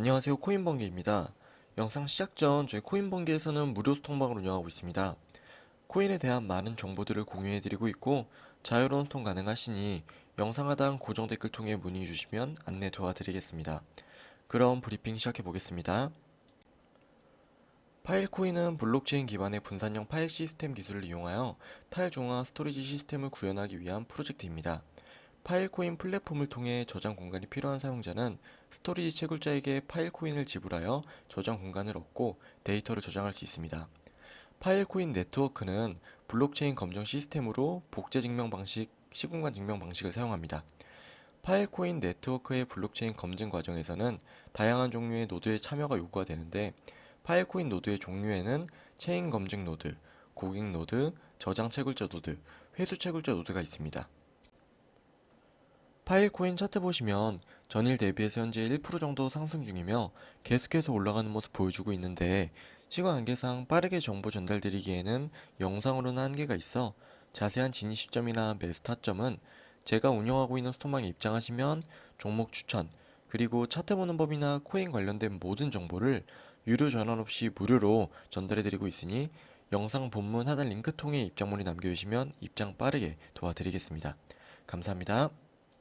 안녕하세요 코인번개입니다. 영상 시작 전 저희 코인번개에서는 무료 스톡방을 운영하고 있습니다. 코인에 대한 많은 정보들을 공유해드리고 있고 자유로운 스톡 가능하시니 영상 하단 고정 댓글 통해 문의 주시면 안내 도와드리겠습니다. 그럼 브리핑 시작해 보겠습니다. 파일코인은 블록체인 기반의 분산형 파일 시스템 기술을 이용하여 탈중앙 스토리지 시스템을 구현하기 위한 프로젝트입니다. 파일 코인 플랫폼을 통해 저장 공간이 필요한 사용자는 스토리지 채굴자에게 파일 코인을 지불하여 저장 공간을 얻고 데이터를 저장할 수 있습니다. 파일 코인 네트워크는 블록체인 검정 시스템으로 복제 증명 방식, 시공간 증명 방식을 사용합니다. 파일코인 네트워크의 블록체인 검증 과정에서는 다양한 종류의 노드의 참여가 요구가 되는데 파일코인 노드의 종류에는 체인 검증 노드, 고객 노드, 저장 채굴자 노드, 회수 채굴자 노드가 있습니다. 파일 코인 차트 보시면 전일 대비해서 현재 1% 정도 상승 중이며 계속해서 올라가는 모습 보여주고 있는데 시간 관계상 빠르게 정보 전달드리기에는 영상으로는 한계가 있어 자세한 진입 시점이나 매수 타점은 제가 운영하고 있는 스토망에 입장하시면 종목 추천 그리고 차트 보는 법이나 코인 관련된 모든 정보를 유료 전환 없이 무료로 전달해드리고 있으니 영상 본문 하단 링크 통해 입장문에 남겨주시면 입장 빠르게 도와드리겠습니다. 감사합니다.